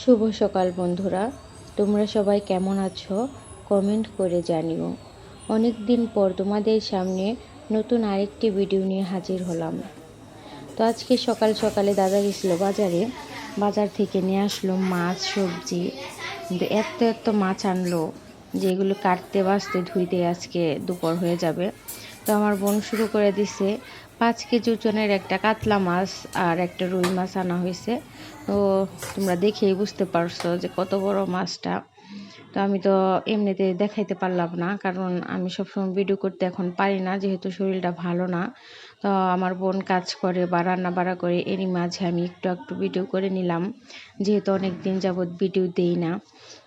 শুভ সকাল বন্ধুরা। তোমরা সবাই কেমন আছো? কমেন্ট করে জানিও। অনেক দিন পর তোমাদের সামনে নতুন আরেকটি ভিডিও নিয়ে হাজির হলাম। তো আজকে সকাল সকালে দাদা গেছিল বাজারে। বাজার থেকে নিয়ে আসলো মাছ, সবজি। এত এত মাছ আনলো যেগুলো কাটতে বাঁচতে ধুইতে আজকে দুপুর হয়ে যাবে। তো আমার বোন শুরু করে দিছে পাঁচ কেজি ওজনের একটা কাতলা মাছ আর একটা রুই মাছ আনা হয়েছে। তো তোমরা দেখেই বুঝতে পারছ যে কত বড় মাছটা। তো আমি তো এমনিতে দেখাইতে পারলাম না, কারণ আমি সবসময় ভিডিও করতে এখন পারি না, যেহেতু শরীরটা ভালো না। তো আমার বোন কাজ করে বা রান্না বাড়া করে, এরই মাঝে আমি একটু একটু ভিডিও করে নিলাম। যেহেতু অনেক দিন যাবৎ ভিডিও দেই না।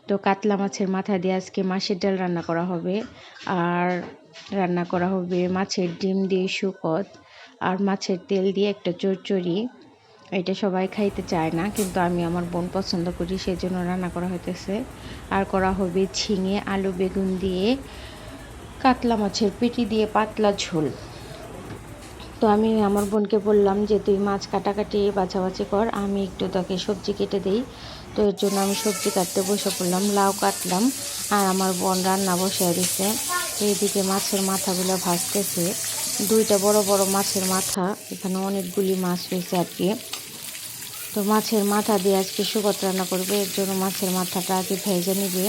তো কাতলা মাছের মাথা দিয়ে আজকে মাছের ডাল রান্না করা হবে। আর রান্না করা হবে মাছের ডিম দিয়ে শুকত। আর মাছের তেল দিয়ে একটা চচ্চড়ি, এটা সবাই খাইতে চায় না, কিন্তু আমি আমার বোন পছন্দ করি সেই জন্য রান্না করা হইতেছে। আর করা হবে ঝিঙে, আলু, বেগুন দিয়ে কাতলা মাছের পেটি দিয়ে পাতলা ঝোল। তো আমি আমার বোনকে বললাম যে, তুই মাছ কাটাকাটি বাছাবাছি কর, আমি একটু তাকে সবজি কেটে দেই। তো এর জন্য আমি সবজি কাটতে বসে পড়লাম, লাউ কাটলাম, আর আমার বোন রান্না বসিয়ে দিছে। এইদিকে মাছের মাথাগুলো ভাজতেছে। দুইটা বড় বড় মাছের মাথা, এখানে অনেকগুলি মাছ রয়েছে আর কি তো মাছের মাথা দিয়ে আজকে সুগত রান্না করবে, এর জন্য মাছের মাথাটা আগে ভেজে নিবে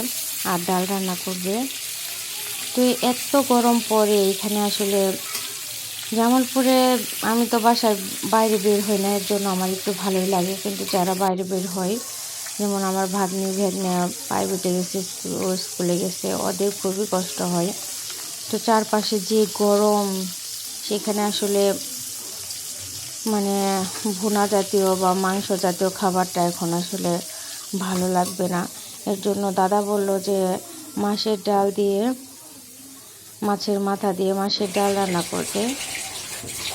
আর ডাল রান্না করবে। তো এত গরম পরে এখানে আসলে জামালপুরে আমি তো বাসার বাইরে বের হই না, এর জন্য আমার একটু ভালোই লাগে। কিন্তু যারা বাইরে বের হয়, যেমন আমার ভাগ্নি, ভেগ্না প্রাইভেটে গেছে স্কুলে গেছে, ওদের খুবই কষ্ট হয়। তো চারপাশে যে গরম, সেখানে আসলে মানে ভুনা জাতীয় বা মাংস জাতীয় খাবারটা এখন আসলে ভালো লাগবে না। এর জন্য দাদা বলল যে, মাছের ডাল দিয়ে, মাছের মাথা দিয়ে মাছের ডাল রান্না করতে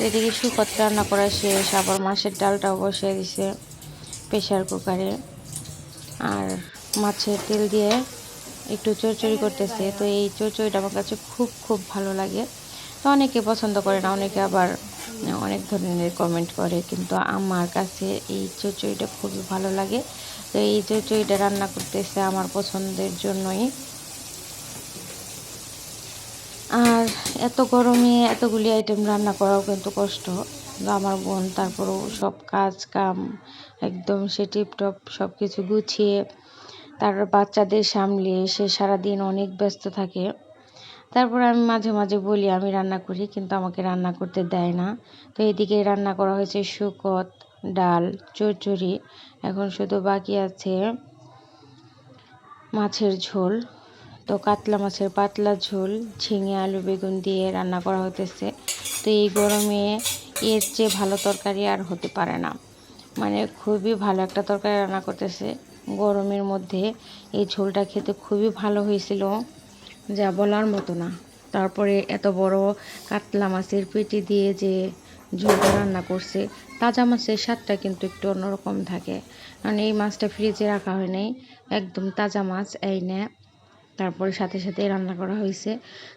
এদিকে শুকত রান্না করা শেষ, আবার মাছের ডালটাও বসিয়ে দিছে প্রেশার কুকারে। আর মাছের তেল দিয়ে একটু চচ্চড়ি করতেছে। তো এই চচ্চড়িটা আমার কাছে খুব খুব ভালো লাগে। তো অনেকে পছন্দ করে না, অনেকে আবার অনেক ধরনের কমেন্ট করে, কিন্তু আমার কাছে এই চচ্চড়িটা খুবই ভালো লাগে। তো এই চচ্চড়িটা রান্না করতেছে আমার পছন্দের জন্যই। আর এত গরমে এতগুলি আইটেম রান্না করাও কিন্তু কষ্ট। আমার বোন তারপরেও সব কাজ কাম একদম সে টিপটপ সব কিছু গুছিয়ে তার বাচ্চাদের সামলিয়ে সে সারাদিন অনেক ব্যস্ত থাকে। তারপর আমি মাঝে মাঝে বলি, আমি রান্না করি, কিন্তু আমাকে রান্না করতে দেয় না। তো এদিকে রান্না করা হয়েছে শুকত, ডাল, চচ্চড়ি। এখন শুধু বাকি আছে মাছের ঝোল। তো কাতলা মাছের পাতলা ঝোল, ঝিঙে, আলু, বেগুন দিয়ে রান্না করা হতেছে তো এই গরমে এর চেয়ে ভালো তরকারি আর হতে পারে না। মানে খুবই ভালো একটা তরকারি রান্না করতেছে। গরমের মধ্যে এই ঝোলটা খেতে খুবই ভালো হয়েছিল, যা বলার মতো না। তারপরে এত বড় কাতলা মাছের পেটি দিয়ে যে ঝোলটা রান্না করছে, তাজা মাছের স্বাদটা কিন্তু একটু অন্যরকম থাকে। কারণ এই মাছটা ফ্রিজে রাখা হয় নাই, একদম তাজা মাছ, এই নে। তারপরে সাথে সাথে রান্না করা হয়েছে।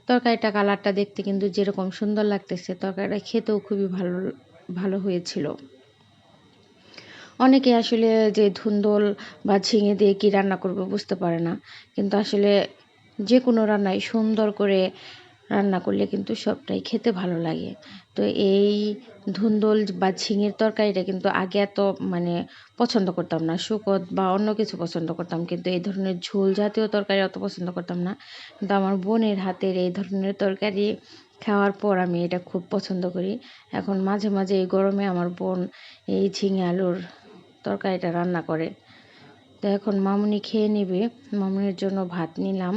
তরকারিটা কালারটা দেখতে কিন্তু যেরকম সুন্দর লাগতেছে, তরকারিটা খেতেও খুবই ভালো ভালো হয়েছিল। অনেকে আসলে যে ধুন্দল বা ঝিঙে দিয়ে কি রান্না করবে বুঝতে পারে না। কিন্তু আসলে যে কোনো রান্নাই সুন্দর করে রান্না করলে কিন্তু সবটাই খেতে ভালো লাগে। তো এই ধুন্দল বা ঝিঙের তরকারিটা কিন্তু আগে এত মানে পছন্দ করতাম না। শুকত বা অন্য কিছু পছন্দ করতাম, কিন্তু এই ধরনের ঝোল জাতীয় তরকারি অত পছন্দ করতাম না। কিন্তু আমার বোনের হাতের এই ধরনের তরকারি খাওয়ার পর আমি এটা খুব পছন্দ করি। এখন মাঝে মাঝে এই গরমে আমার বোন এই ঝিঙে আলুর তরকারিটা রান্না করে। তো এখন মামুনি খেয়ে নেবে। মামুনির জন্য ভাত নিলাম।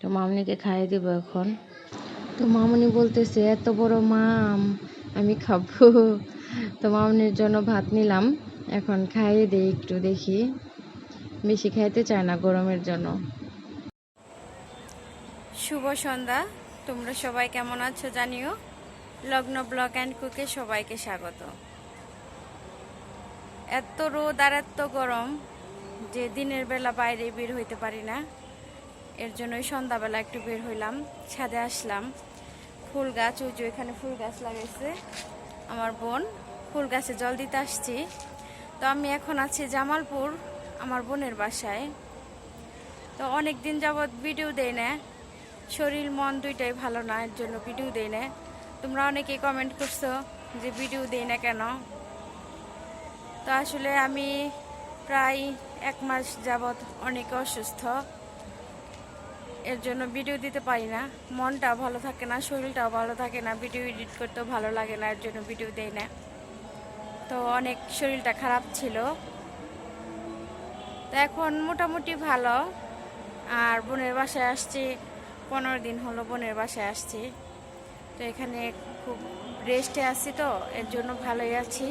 তো মামনিকে খাইয়ে দেবো এখন। তো মামনি বলতেছে, এত বড় মাম, আমি খাব। তো মামনির জন্য ভাত নিলাম। এখন খাইয়ে দিই একটু দেখি। বেশি খাইতে চায় না গরমের জন্য। শুভ সন্ধ্যা। তোমরা সবাই কেমন আছো জানিও? লগ্ন ব্লক অ্যান্ড কুকে সবাইকে স্বাগত। এত রোদ আর এত গরম যে দিনের বেলা বাইরে বের হইতে পারি না। এর জন্যই সন্ধ্যাবেলা একটু বের হইলাম, ছাদে আসলাম। ফুল গাছ, ওই যে এখানে ফুল গাছ লাগাইছে আমার বোন। ফুল গাছে জল দিতে আসছি। তো আমি এখন আছি জামালপুর, আমার বোনের বাসায়। তো অনেক দিন যাবৎ ভিডিও দেয় না। শরীর, মন দুইটাই ভালো না, এর জন্য ভিডিও দেয় না। তোমরা অনেকেই কমেন্ট করছ যে ভিডিও দেই না কেন? তো আসলে আমি প্রায় এক মাস যাবৎ অনেক অসুস্থ। এর জন্য ভিডিও দিতে পারি না। মনটাও ভালো থাকে না, শরীরটাও ভালো থাকে না ভিডিও এডিট করতেও ভালো লাগে না, এর জন্য ভিডিও দেই না। তো অনেক শরীরটা খারাপ ছিল। তো এখন মোটামুটি ভালো। আর বোনের বাসায় আসছি, পনেরো দিন হলো বোনের বাসায় আসছি। তো এখানে খুব রেস্টে আছি তো, এর জন্য ভালোই আছি।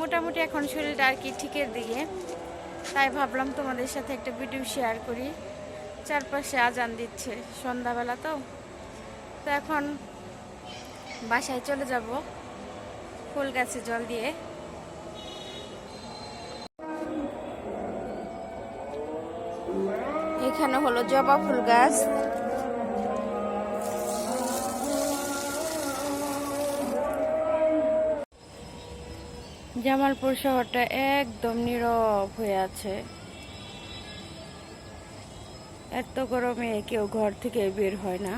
মোটামুটি এখন শরীরটা আর কি ঠিকের দিকে। তাই ভাবলাম তোমাদের সাথে একটা ভিডিও শেয়ার করি। চারপাশে আজান দিচ্ছে, সন্ধ্যাবেলা তো। তো এখন বাসায় চলে যাব, ফুল গাছে জল দিয়ে। এখানে হলো জবা ফুল গাছ। জামালপুর শহরটা একদম নীরব হয়ে আছে। এত গরমে কেউ ঘর থেকে বের হয় না।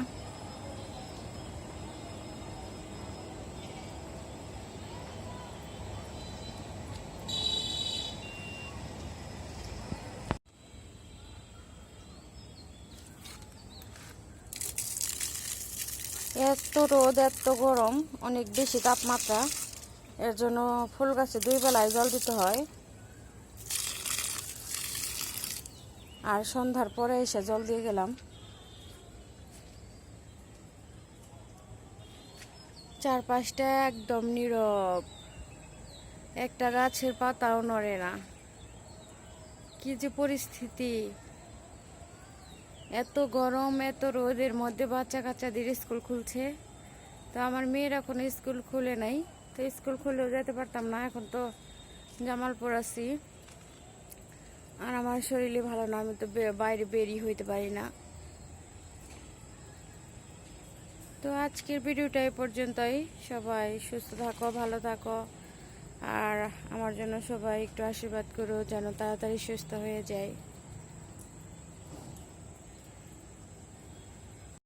এত রোদ, এত গরম, অনেক বেশি তাপমাত্রা। এর জন্য ফুল গাছে দুই বেলায় জল দিতে হয়। আর সন্ধ্যার পরে এসে জল দিয়ে গেলাম। চারপাশটা একদম নীরব। একটা গাছের পাতাও নড়ে না। কি যে পরিস্থিতি। এত গরম, এত রোদের মধ্যে বাচ্চা কাচ্চাদের স্কুল খুলছে। তো আমার মেয়ের এখন স্কুল খুলে নাই। তো স্কুল খুলেও যেতে পারতাম না, এখন তো জামালপুর আছি। আর আমার শরীরে ভালো না, আমি তো বাইরে বেরিয়ে হইতে পারি না। তো আজকের ভিডিওটা এই পর্যন্তই। সবাই সুস্থ থাকো, ভালো থাকো। আর আমার জন্য সবাই একটু আশীর্বাদ করো, যেন তাড়াতাড়ি সুস্থ হয়ে যায়।